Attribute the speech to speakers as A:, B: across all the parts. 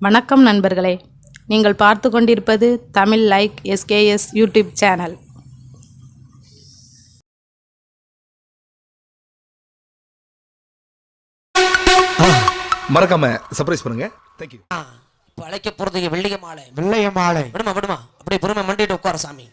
A: வணக்கம் நண்பர்களே. நீங்கள் பார்த்து கொண்டிருப்பது Tamil like SKS YouTube channel.
B: மறக்காம சர்ப்ரைஸ் பண்ணுங்க. தேங்க்யூ
C: இப்ப அழைக்க போறது வெள்ளிய மாலை.
D: வெள்ளைய மாலை.
C: விடுமா விடுமா. அப்படியே பொறுமை மண்டிட்டு உட்கார சாமி.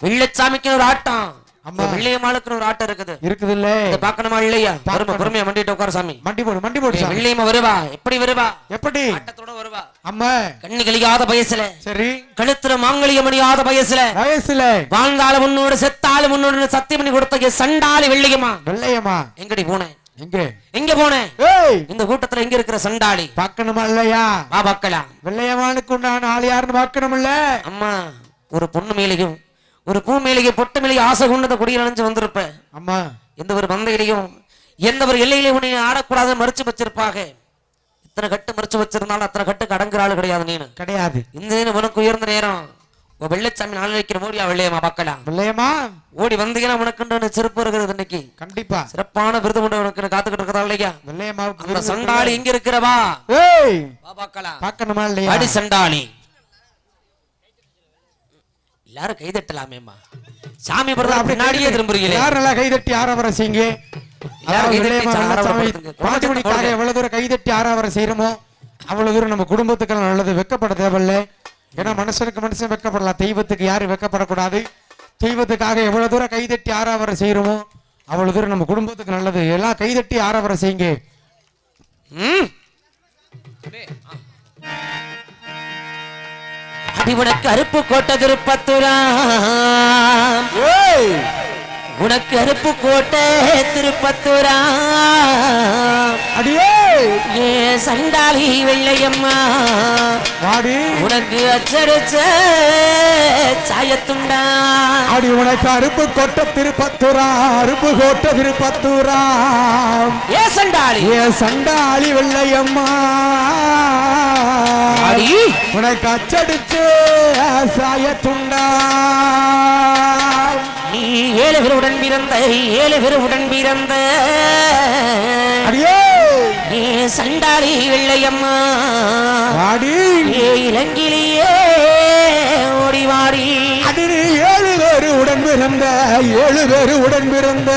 C: வெள்ளச்சாமிக்கு ஒரு ஆட்டம்.
D: ஆமா.
C: வெள்ளிய மாலுக்கு ஒரு ஆட்டம் இருக்குது.
D: இருக்குது இல்ல
C: இதை பார்க்கணுமா இல்லையா? பொறுமை. பொறுமையா மண்டிட்டு உட்கார சாமி.
D: மண்டி போடு மண்டி போடு சாமி.
C: வெள்ளியம்மா வருவா? எப்படி வருவா?
D: எப்படி?
C: ஆட்டத்தோட வருவா.
D: அம்மா.
C: கண்ணு கலியாத வயசுல.
D: சரி.
C: கழுத்துல மாங்கலியம் அணியாத வயசுல.
D: வயசுல.
C: வாழ்ந்தாலும் உன்னோட செத்தாலும் உன்னோட சத்தியம் பண்ணி கொடுத்த சண்டாளி வெள்ளியம்மா.
D: வெள்ளையம்மா.
C: எங்கடி போனேன்
D: எங்க?
C: எங்க போனேன் இந்த கூட்டத்துல எங்க இருக்கிற சண்டாளி?
D: பார்க்கணுமா இல்லையா?
C: வா பார்க்கலாம்.
D: வெள்ளையம்மானுக்கு உண்டான ஆள் யாருன்னு பார்க்கணும் இல்ல
C: அம்மா ஒரு பொண்ணு மேலேயும் ஒரு பூ மேலேயும் பொட்டு மேலேயும் ஆசை கொண்டத குடியில் நினைச்சு வந்திருப்ப
D: அம்மா.
C: எந்த ஒரு பந்தையிலையும் எந்த ஒரு எல்லையிலையும் உன்னை ஆடக்கூடாது மறைச்சு வச்சிருப்பாங்க. இத்தனை கட்டு மறைச்சு வச்சிருந்தாலும் அத்தனை கட்டுக்கு அடங்குற ஆளு கிடையாது நீனு.
D: கிடையாது.
C: இந்த நேரம் உனக்கு உயர்ந்த நேரம். வெள்ளச்சாமி நாள் வைக்கிற ஓடியா வெள்ளையம்மா பார்க்கலாம்
D: வெள்ளையம்மா.
C: ஓடி வந்தீங்கன்னா உனக்கு சிறப்பு இருக்கிறது இன்னைக்கு.
D: கண்டிப்பா.
C: சிறப்பான விருது கொண்டு உனக்கு காத்துக்கிட்டு இருக்கிறதா இல்லையா?
D: விருது
C: சண்டாளி எங்க இருக்கிறவா? பார்க்கலாம்
D: பார்க்கணுமா இல்லையா?
C: அடி சண்டாளி. எல்லாரும் கைதட்டலாமேம்மா. சாமி படுறதா அப்படி நாடியே திரும்புறீங்களே.
D: யார் நல்லா கைதட்டி ஆரவர செய்யுங்க அதாவது
C: கைதட்டி
D: வெள்ளையம்மா
C: ஆரவாரம்
D: வெள்ளச்சாமி
C: படுத்துங்க.
D: குழந்தைமணிக்காக
C: போடுங்க.
D: எவ்வளவு தூரம் கைதட்டி ஆரவர செய்யறோமோ அவ்வளவு தூரம் நம்ம குடும்பத்துக்கு நல்லது வெக்கப்பட தேவையில்ல. ஏன்னா மனுஷனுக்கு மனுஷன் வெக்கப்படலாம் தெய்வத்துக்கு யாரும் வெக்கப்படக்கூடாது. தெய்வத்துக்காக எவ்வளவு தூரம் கைதட்டி ஆரவர செய்யறோமோ அவ்வளவு தூரம் நம்ம குடும்பத்துக்கு நல்லது. எல்லாம் கைதட்டி ஆரவர செய்யுங்க
C: ம். அடி உனக்கு அருப்பு கோட்டை திருப்பத்துரா உனக்கு அருப்பு கோட்டை திருப்பத்துரா
D: அடியே!
C: ஏ சண்டாளி வெள்ளையம்மா உனக்கு அச்சடிச்ச சாயத்துண்டா.
D: அடி உனக்கு அருப்பு கொட்ட திருப்பத்தூரா அருப்பு கோட்ட திருப்பத்தூரா
C: ஏ சண்டாளி.
D: ஏ சண்டாளி வெள்ளையம்மா. உனக்கு அச்சடிச்சு சாயத்துண்டா.
C: ஏழு பேருடன் பிறந்த ஏழு பேருடன் பிறந்த நீ சண்டாளி வெள்ளையம்மா. ஏ இளங்கிலேயே ஓடி வாடி
D: ஏழு பேரு உடன் பிறந்த ஏழு பேரு உடன் பிறந்த.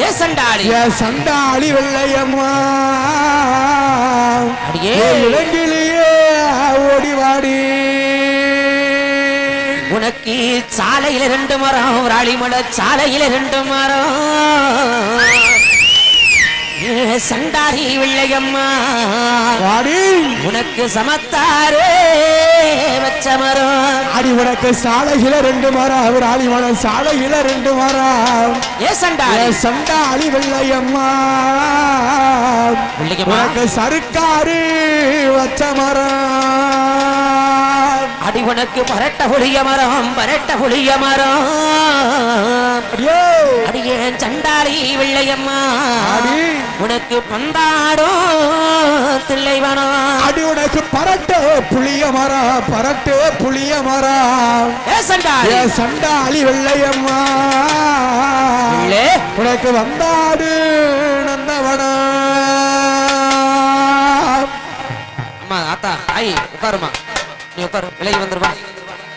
C: ஏ சண்டாளி.
D: ஏ சண்டாளி வெள்ளையம்மா. ஏ இளங்கிலேயே ஓடி வாடி
C: உனக்கு சாலையில ரெண்டு மரம் அழிமலை சாலையில ரெண்டு மரம். வெள்ளையம்மா
D: வாடி.
C: உனக்கு சமத்தாரே வச்ச மரம்.
D: அடி உனக்கு சாலையில ரெண்டு மரம் அவர் ஆலிமலம் சாலையில ரெண்டு மரம்.
C: ஏ சண்டாளி
D: ஏ வெள்ளையம்மா
C: வெள்ளையம்மா.
D: உனக்கு சருக்காரு வச்ச மரம்.
C: அடி உனக்கு பரட்ட புளிய மரம் பரட்ட புளிய மரம்.
D: அடியே.
C: அடியே சண்டாளி வெள்ளையம்மா. உனக்கு பந்தாடும் தில்லைவனம்
D: அடி உனக்கு பரட்டு புளிய மரம் பரட்டு புளிய மரம்.
C: ஏ சண்டாளி.
D: ஏ சண்டாளி வெள்ளையம்மா. உனக்கு வந்தாடு நந்தவனம்
C: அம்மா ஆத்தா ஐ உட்காருமா நீ உட்காரு விலகி வந்துருவா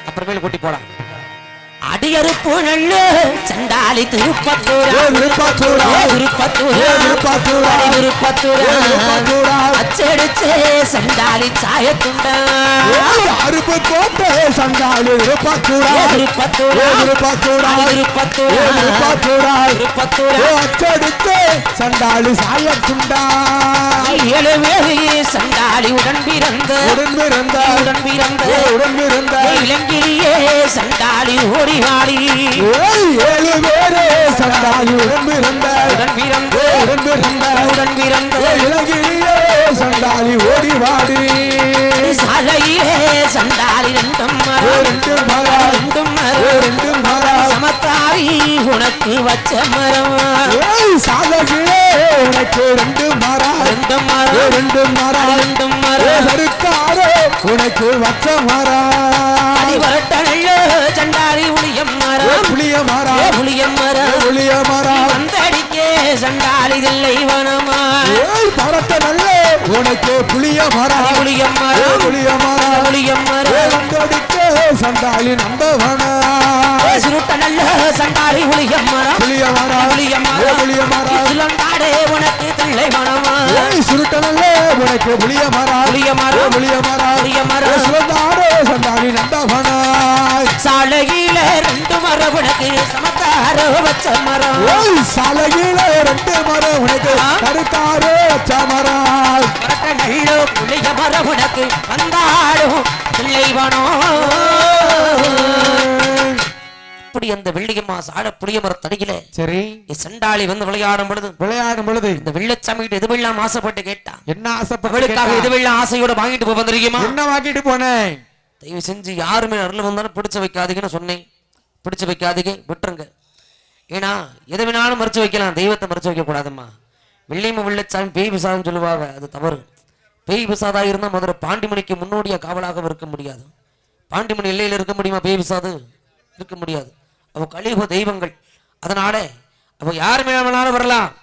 C: அப்புறமேல கூட்டி போலாம். அடியறுப்பு நல்லு சண்டாளி திருப்பத்தூரா? திருப்பத்தூரா? திருப்பத்தூரா?
D: ஏ திருப்பத்தூரா?
C: அச்சடிச்சே சண்டாளி சாயத்துண்டா.
D: அருப்பு கோட்டை
C: ஏ திருப்பத்தூரா?
D: ஏ
C: திருப்பத்தூரா?
D: திருப்பாச்சூரா
C: திருப்பத்தூரா?
D: ஏ அச்சடித்து சண்டாளி சாயத்துண்டா?
C: ஏழு வேறு சண்டாளி உடன் பிறந்த
D: உடன் பிறந்த
C: உடன் பிறந்த
D: உடன் பிறந்த
C: இளங்கிரியே சண்டாளி ஓடி
D: ஏய், ஏழு பேரு சண்டாளி உடன் பிறந்த
C: உடன் பிறந்த.
D: உடன் பிறந்த
C: உடன் பிறந்த.
D: ஏ இளகிரியே சண்டாளி ஓடி வாடி
C: சாலையிலே சண்டாளி ரெண்டும்
D: ஏ
C: மரம்.
D: ரெண்டு மரம்.
C: ரெண்டும் மரம்.
D: ரெண்டு
C: சமத்தாரி உனக்கு வச்ச மரம்.
D: ஏய் சாலகிலே உனக்கு ரெண்டு மரம்.
C: ரெண்டும்
D: ஏ
C: மரம்.
D: ரெண்டு மரம்.
C: ரெண்டும்
D: ஏ
C: மரம்
D: உனக்கு வச்ச மரம்.
C: வரட்ட நல்ல சண்டாரி உளியம்
D: ஏ
C: மரம்
D: புளிய மரம்
C: புளியம்
D: ஏ
C: மரம்
D: புளிய மரம்
C: வந்தடிக்கே சண்டாளி தில்லை வனமா.
D: பரத்த நல்ல உனக்கு புளிய மரம்
C: புளியம்
D: ஏய்,
C: மரம்.
D: புளிய மரம்
C: புளியம் மரம்.
D: வந்தடிக்க சண்டாளி நம்பவனா.
C: சுருட்ட நல்ல சண்டாரி புளியம் மரம்.
D: புளிய மரம்.
C: புளியம்
D: புளிய மரம்
C: உனக்கு தில்லை
D: சுருட்ட நல்ல உனக்கு புளிய மரம்.
C: புளிய மரம்.
D: புளிய மரம்.
C: புளிய மரம். சமத்தார வச்ச மரம்
D: ஏய் சாலையில ரெண்டு மரம் உனக்கு.
C: ஆ.
D: கருத்தாரே வச்ச மரம்
C: பரட்ட நல்ல புளிய மரம் உனக்கு வந்தாடும் தில்லைவனோ அப்படி அந்த வெள்ளியம்மா சாட புளிய மரத்தடியில
D: சரி.
C: சண்டாளி வந்து விளையாடும் பொழுது
D: விளையாடும் பொழுது.
C: இந்த வெள்ளச்சாமிகிட்ட எதுவெல்லாம் ஆசைப்பட்டு கேட்டா?
D: என்ன ஆசைப்பட்டு?
C: எதுவெல்லாம் ஆசையோட வாங்கிட்டு போய் வந்திருக்கீமா
D: என்ன வாங்கிட்டு போனேன்?
C: தயவு செஞ்சு யாருமே அருள் வந்தாலும் பிடிச்சு வைக்காதீங்கன்னு சொன்னேன். பிடிச்சு வைக்காதீங்க விட்டுருங்க. ஏன்னா எதை வேணாலும் மறைச்சு வைக்கலாம். தெய்வத்தை மறைச்சு வைக்கக்கூடாதும்மா. கூடாதும்மா வெள்ளச்சாமி பேய் பிசாதம் சொல்லுவாங்க. அது தவறு. பேய் பிசாதாக இருந்தால் முதல்ல பாண்டிமணிக்கு முன்னோடியாக காவலாக இருக்க முடியாது. பாண்டிமணி எல்லையில் இருக்க முடியுமா பேய் பிசாது? இருக்க முடியாது. அவள் கலியுக தெய்வங்கள். அதனால அவள் யார் வேணாலும் வரலாம்.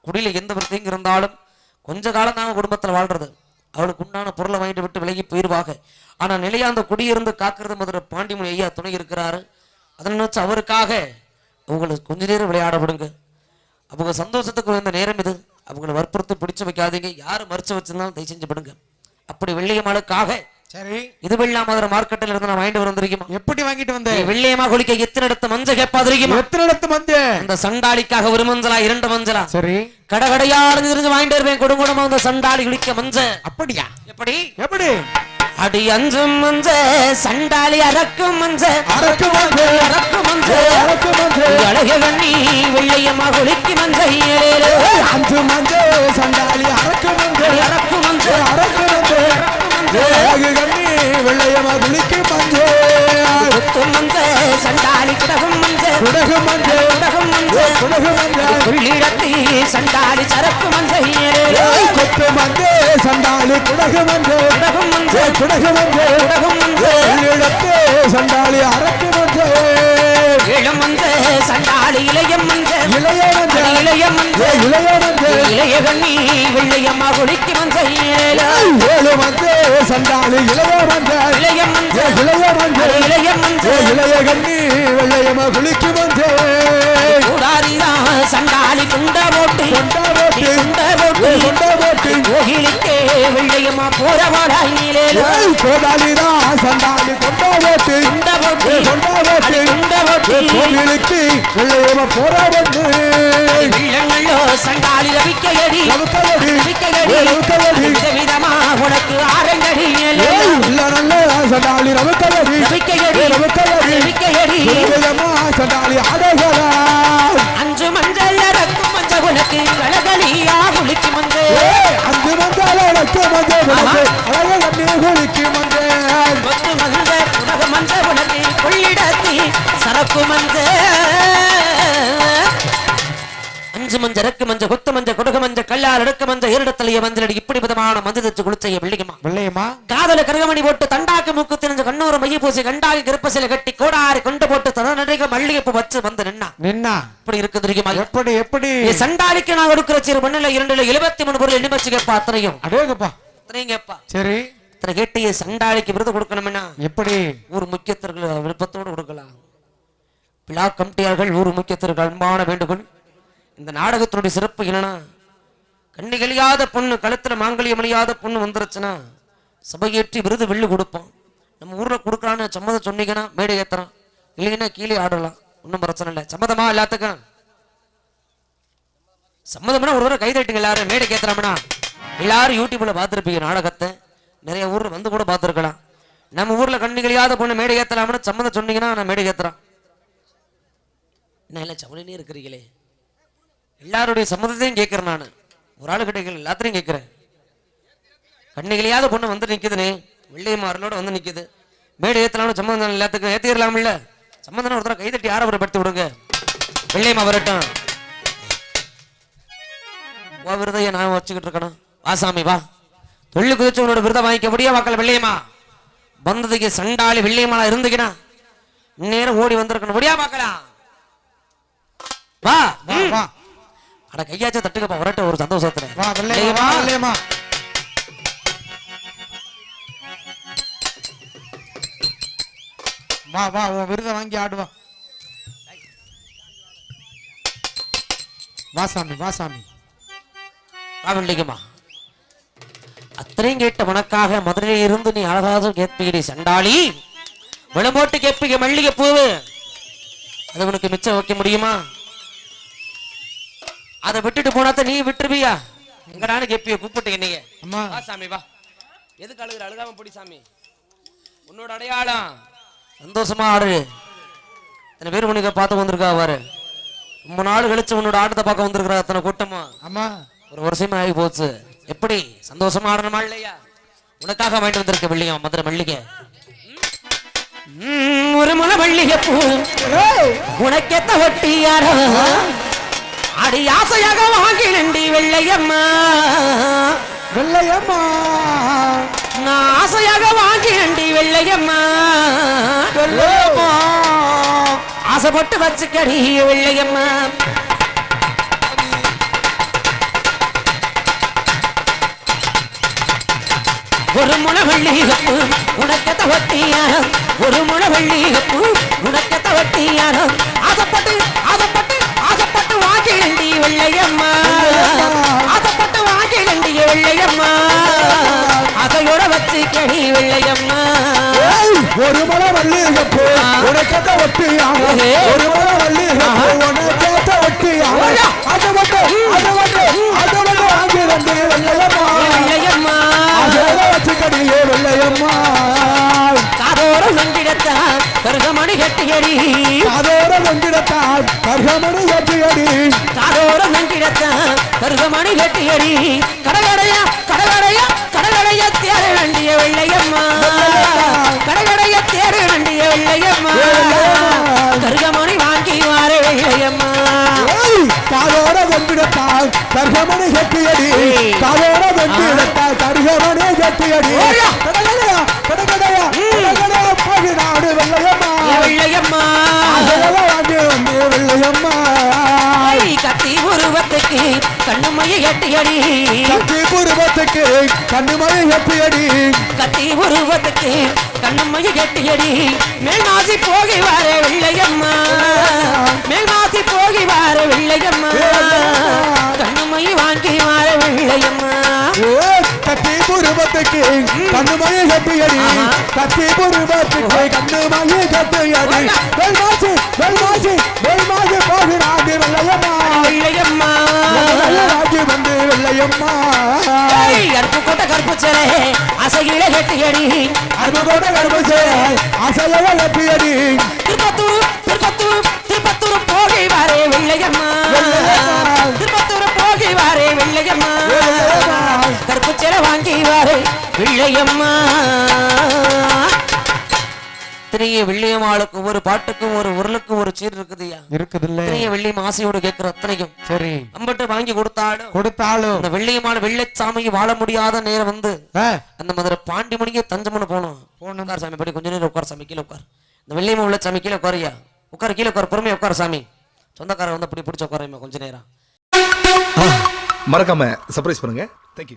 C: குடியில் எந்த பிரச்சனையும் இருந்தாலும் கொஞ்ச காலம் தான் குடும்பத்தில் வாழ்றது. அவளுக்கு உண்டான பொருளை வாங்கிட்டு விட்டு விலகி போயிடுவாங்க ஆனால் நிலையாக அந்த குடியிருந்து காக்கிறது முதல்ல பாண்டிமணி ஐயா துணை இருக்கிறாரு. அதனை வச்சு அவருக்காக அவங்களுக்கு கொஞ்ச நேரம் விளையாட விடுங்க. அவங்க சந்தோஷத்துக்கு வந்த நேரம் இது. அவங்கள வற்புறுத்தி பிடிச்சு வைக்காதீங்க. யாரும் மறுச்சு வச்சிருந்தாலும் தயவு செஞ்சு விடுங்க. அப்படி வெள்ளியம்மாளுக்காக
D: சரி.
C: இது வெள்ளாம அதில் மார்க்கெட்டில் இருந்து நான் வாங்கிட்டு வந்திருக்குமா
D: எப்படி வாங்கிட்டு வந்த?
C: வெள்ளியம்மா குளிக்க எத்தனை இடத்து மஞ்சள் கேட்பாதிருக்குமா
D: எத்தனை இடத்து வந்த
C: அந்த சண்டாளிக்காக ஒரு மஞ்சளா இரண்டு மஞ்சளா?
D: சரி.
C: கடகடையா அலைஞ்சிருந்து வாங்கிட்டு இருப்பேன் குடும்பமா அந்த சண்டாளி குளிக்க மஞ்ச.
D: அப்படியா?
C: எப்படி?
D: எப்படி?
C: அடி அஞ்சும் மஞ்ச சண்டாளி அரக்கும் மஞ்ச.
D: அரக்கு மஞ்ச.
C: அரக்கும் மஞ்ச.
D: மஞ்ச
C: அழக கண்ணி வெள்ளையம்மா குளிக்கு மஞ்ச ஏழேலு.
D: அஞ்சு மஞ்ச சண்டாளி அரக்கு மஞ்ச.
C: அரக்கும் மஞ்ச.
D: அரக்கு மஞ்ச. அழகு கண்ணி வெள்ளையமா குளிக்கு மஞ்ச.
C: குத்தும் மஞ்ச சண்டாளி குடகும் மஞ்ச.
D: குடகு மஞ்ச.
C: குடகும் மஞ்ச.
D: குடகு மஞ்ச.
C: உள்ளிடத்தி சண்டாளி சரக்கு.
D: ஏய், கொத்து மஞ்ச சண்டாளி குடகு மஞ்ச.
C: குடகும் மஞ்ச.
D: குடகு மஞ்ச.
C: குடகும் மஞ்ச.
D: உள்ளிடத்து சண்டாளி அரக்கு மஞ்ச.
C: இளம் மஞ்ச சண்டாளி இளையம் மஞ்ச
D: இளைய மஞ்ச
C: அடி இளைய கண்ணி வெள்ளையம்மா குளிக்கு ஏழேலு.
D: ஏழு. மஞ்ச சண்டாளி இளைய மஞ்ச
C: இளைய மஞ்ச
D: ஏய், இளைய மஞ்ச
C: அடி இளைய மஞ்ச
D: ஏய், இளைய கண்ணி வெள்ளையமா குளிக்கு மஞ்ச
C: கூடாரிதான் சண்டாளி குண்ட போட்டு
D: கொண்டா போட்டு
C: குண்ட போட்டு
D: கொண்டா போட்டு.
C: கோயிலுக்கே வெள்ளையம்மா போறவாடாய் நீலேலு
D: ஏய், கோடாலிதா சண்டாளி கொண்டா
C: குண்ட போட்டு
D: ஏய், கொண்டா
C: குண்ட போட்டு
D: ஏய், கோவிலுக்கு வெள்ளையமா போற வந்து
C: வெள்ளங்களோ சண்டாளி ரவிக்கையடி.
D: லவுக்கவடி
C: ரவிக்கையடி.
D: ஏய், லவுக்கவடி
C: விதவிதமா உனக்கு ஆரங்கடி
D: இல்ல நல்ல சண்டாளி ரவுக்கவடி
C: ரவிக்கையடி.
D: ஏய், லவுக்கவடி
C: ரவிக்கையடி.
D: வெள்ளையமா சண்டாளி ஆடகரா
C: மஞ்ச ரக்கு மஞ்ச கொத்து மஞ்ச கொடுக மஞ்ச கல்லால் அடுக்க மஞ்ச ஏரிடத்தலைய மஞ்சள் இப்படி விதமான மஞ்ச தச்சு குளிச்சைய வெள்ளிக்குமா
D: வெள்ளையம்மா?
C: காதல கருகமணி போட்டு தண்டாக்கு மூக்கு தெரிஞ்ச கண்ணூர் மைய பூசி கண்டாகி கருப்பசில கட்டி கோடாரி கொண்டு போட்டு தனநடைக மல்லிகைப்பு வச்சு வந்து நின்னா.
D: நின்னா?
C: இப்படி இருக்கு தெரியுமா?
D: எப்படி எப்படி?
C: சண்டாளிக்கு நான் கொடுக்கிற சிறு மண்ணில இரண்டுல எழுபத்தி மூணு பொருள் எண்ணி வச்சு கேட்பா அத்தனையும்.
D: அடேங்கப்பா
C: அத்தனையும் கேட்பா
D: சரி.
C: இத்தனை கேட்டு ஏ சண்டாளிக்கு விருது கொடுக்கணும்னா
D: எப்படி?
C: ஊர் முக்கியத்தர்கள் விருப்பத்தோடு கொடுக்கலாம். விழா கமிட்டியார்கள் ஊர் முக்கியத்திற்கு அன்பான வேண்டுகோள். இந்த நாடகத்தினுடைய சிறப்பு என்னன்னா கண்ணிகளியாத பொண்ணு கழுத்தில் மாங்கல்யம் அணியாத பொண்ணு வந்துருச்சுன்னா சபையேற்றி விருது வெள்ளி கொடுப்போம். நம்ம ஊரில் கொடுக்குறான்னு சம்மதம் சொன்னீங்கன்னா மேடை ஏற்றுறோம் இல்லைன்னா கீழே ஆடலாம். ஒன்றும் பிரச்சனை இல்லை. சம்மதமா எல்லாத்துக்கும்? சம்மதம்னா ஒரு தடவை கை தட்டுங்க எல்லாரும். மேடை ஏத்துறோம்னா எல்லாரும் யூடியூப்ல பார்த்துருப்பீங்க நாடகத்தை. நிறைய ஊர்ல வந்து கூட பார்த்துருக்கலாம். நம்ம ஊர்ல கண்ணிகளியாத பொண்ணு மேடை ஏத்தலாம்னு சம்மதம் சொன்னீங்கன்னா நான் மேடை ஏத்துறேன். என்ன இல்லை சவலினே இருக்கிறீங்களே? எல்லாருடைய சம்மதத்தையும் கேட்கிறேன் நான். ஒரு ஆளு கிட்ட எல்லாத்தையும் கேட்கிறேன். கண்ணிகளியாத பொண்ணு வந்து நிக்குதுனே வெள்ளையமாறலோட வந்து நிற்குது மேடை ஏற்றலாம்னு சம்மந்தம் எல்லாத்துக்கும் ஏத்திடலாம்ல? சம்மதம் ஒருத்தர கைதட்டி யாரை தட்டி ஆரம்பப்படுத்தி விடுங்க? வெள்ளையம்மா வரட்டும். உன் விருதைய நான் வச்சுக்கிட்டு இருக்கணும். வாசாமி வா. தொழில் குதிச்சு உன்னோட விருதை வாங்கிக்க முடியா வாக்கல வெள்ளையம்மா? வந்ததுக்கு சண்டாளி வெள்ளையம்மாளா இருந்துக்கினா நேரம் ஓடி வந்திருக்கணும். முடியா பார்க்கலாம் வா
D: வா, வா
C: அட கையாச்சும் தட்டுக்கப்பா வரட்ட ஒரு சந்தோஷத்துல.
E: வா வெள்ளையம்மா வா வெள்ளையம்மா. வா வா உன் விருதை வாங்கி ஆடுவா வா. சாமி வா சாமி.
C: ராவண்டிக்குமா அத்தனையும் கேட்ட உனக்காக மதுரையில் இருந்து நீ அழகாக கேட்பீடி சண்டாளி. விளம்போட்டு கேட்பீங்க மல்லிகை பூவு அது உனக்கு மிச்சம் வைக்க முடியுமா? அதை விட்டுட்டு போனாத்த நீ விட்டுருவியா? எங்கடான்னு கேப்பிய கூப்பிட்டு என்னைய.
E: அம்மா.
C: வா சாமி வா. எதுக்கு அழுகுற? அழுகாம போடி சாமி. உன்னோட அடையாளம். சந்தோஷமா ஆடு. இத்தனை பேர் உனக்கு பார்த்து வந்திருக்கா பாரு. ரொம்ப நாள் கழிச்சு உன்னோட ஆட்டத்தை பார்க்க வந்திருக்கிறா அத்தனை கூட்டமா.
E: அம்மா.
C: ஒரு வருஷமே ஆகி போச்சு. எப்படி? சந்தோஷமா ஆடணுமா இல்லையா? உனக்காக வாங்கிட்டு வந்திருக்க வெள்ளியம் மதுரை மல்லிகை. ஒரு முளை மல்லிகை பூ உனக்கெத்த ஒட்டியார? அடி ஆசையாக வாங்கி நண்டி வெள்ளையம்மா.
E: வெள்ளையம்மா.
C: நான் ஆசையாக வாங்கி நண்டி வெள்ளையம்மா.
E: வெள்ளையம்மா.
C: ஆசைப்பட்டு வச்சுக்கடி வெள்ளையம்மா. ஒரு முளை வெள்ளிகப்பு உனக்கெத்த வட்டியாரம் ஒரு முளை வெள்ளிகப்பு உனக்கெத்த வட்டியாரம் ஆசைப்பட்டு ஆசைப்பட்டு ஆசைப்பட்டு வாங்கிடண்டி வெள்ளையம்மா. ஆசைப்பட்டு வாங்கிடண்டி வெள்ளையம்மா. அதையோட வச்சுக்கடி வெள்ளையம்மா.
D: ஒரு மலை வள்ளிகப்பு உனக்கத்த ஒட்டியாங்க ஒரு
C: கருகமணி கட்டியடி கடகடையா கடகடையா கடகடைய தேர வேண்டிய வெள்ளையம்மா. கடகடைய தேர வேண்டிய வெள்ளையம்மா. கருகமணி வாங்கி வார வெள்ளையம்மா.
D: ஏய், காதோட வெங்கிடத்தால் கர்கமணி கட்டியடி. காதோட வெங்கிடத்தால் கர்கமணி கட்டியடி. கடகடையா கடகடையா வெள்ளையம்மா.
C: வெள்ளையம்மா.
D: வாங்கி வந்து வெள்ளையம்மா.
C: கத்தி உருவத்துக்கு கண்ணுமையை எட்டியடி.
D: கத்தி புருவத்துக்கு கண்ணுமணி கட்டியடி
C: கத்தி உருவத்துக்கு கண்ணுமையை எட்டியடி. மேல் மாசி போகி வார வெள்ளையம்மா. மேல் மாசி போகி வார வெள்ளையம்மா. கண்ணுமையை வாங்கி வார வெள்ளையம்மா.
D: கத்தி புருவத்துக்கு கண்ணுமணி கட்டியடி
C: ஆஹா.
D: கத்தி புருவத்துக்கு கண்ணுமணி கட்டியடி வெல்மாசி வெல்மாசி
C: ஏய், அருப்பு கொட்ட கருப்பு சிலை. அசையில கட்டியடி
D: அருமகோட கருமசே அசைய கட்டியடி
C: திருப்பத்தூர் திருப்பத்தூர் திருப்பத்தூர் போகி வாரே வெள்ளையம்மா. திருப்பத்தூர் போகி வாரே வெள்ளையம்மா. கருப்பு சிலை வாங்கி வாரே வெள்ளையம்மா. திரிய வெள்ளியம்மாளுக்கு ஒரு பாட்டுக்கும் ஒரு உருளுக்கும் ஒரு சீர் இருக்குதுயா
E: இருக்குதுல்ல.
C: திரிய வெள்ளியம் ஆசையோடு கேட்கிற அத்தனைக்கும்
E: சரி.
C: நம்மகிட்ட வாங்கி கொடுத்தாலும்
E: கொடுத்தாலும்.
C: அந்த வெள்ளியம்மாள் வெள்ளைச்சாமிக்கு வாழ முடியாத நேரம் வந்து அந்த மதுரை பாண்டி மணிக்கு தஞ்சமனு போனோம். உட்கார் சாமி படி கொஞ்ச நேரம் உட்கார் சாமி கீழே உட்கார். இந்த வெள்ளியம்மா உள்ள சாமி கீழே உட்காரியா உட்கார் கீழே உட்கார் பொறுமையா உட்கார் சாமி. சொந்தக்காரர் வந்து அப்படி பிடிச்ச உட்காரையுமா கொஞ்ச நேரம்.
D: மறக்காம சர்ப்ரைஸ் பண்ணுங்க. தேங்க்யூ